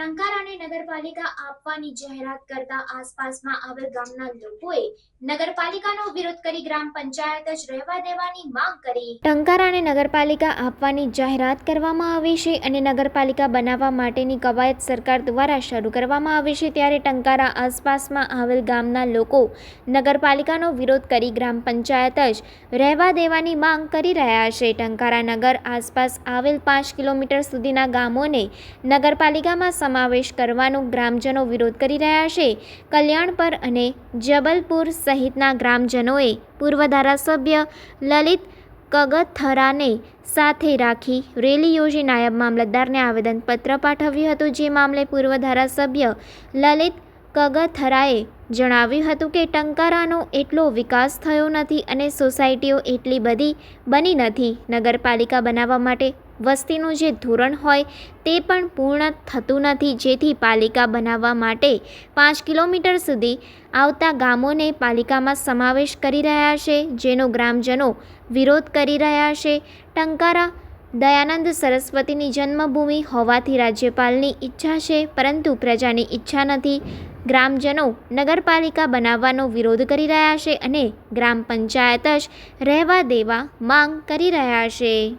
arrancar ટંકારાને નગરપાલિકા આપવાની જાહેરાત કરતા આસપાસમાં આવેલ ગામના લોકોએ નગરપાલિકાનો વિરોધ કરી ગ્રામ પંચાયત જ રહેવા દેવાની માંગ કરી. ટંકારાને નગરપાલિકા આપવાની જાહેરાત કરવામાં આવી છે અને નગરપાલિકા બનાવવા માટેની કવાયત સરકાર દ્વારા શરૂ કરવામાં આવી છે ત્યારે ટંકારા આસપાસમાં આવેલ ગામના લોકો નગરપાલિકાનો વિરોધ કરી ગ્રામ પંચાયત જ રહેવા દેવાની માંગ કરી રહ્યા છે. ટંકારા નગર આસપાસ આવેલ પાંચ કિલોમીટર સુધીના ગામોને નગરપાલિકામાં સમાવેશ કરવાનો ગ્રામજનો વિરોધ કરી રહ્યા છે. કલ્યાણપર અને જબલપુર સહિતના ગ્રામજનોએ પૂર્વ ધારાસભ્ય લલિત કગથરાને સાથે રાખી રેલી યોજી નાયબ મામલતદારને આવેદનપત્ર પાઠવ્યું હતું. જે મામલે પૂર્વ ધારાસભ્ય લલિત કગથરાએ જણાવ્યું હતું કે, ટંકારાનો એટલો વિકાસ થયો નથી અને સોસાયટીઓ એટલી બધી બની નથી. નગરપાલિકા બનાવવા માટે વસ્તીનું જે ધોરણ હોય તે પણ પૂર્ણ થતું નથી. જેથી પાલિકા બનાવવા માટે પાંચ કિલોમીટર સુધી આવતા ગામોને પાલિકામાં સમાવેશ કરી રહ્યા છે, જેનો ગ્રામજનો વિરોધ કરી રહ્યા છે. ટંકારા દયાનંદ સરસ્વતીની જન્મભૂમિ હોવાથી રાજ્યપાલની ઈચ્છા છે, પરંતુ પ્રજાની ઈચ્છા નથી. ગ્રામજનો નગરપાલિકા બનાવવાનો વિરોધ કરી રહ્યા છે અને ગ્રામ પંચાયત જ રહેવા દેવા માંગ કરી રહ્યા છે.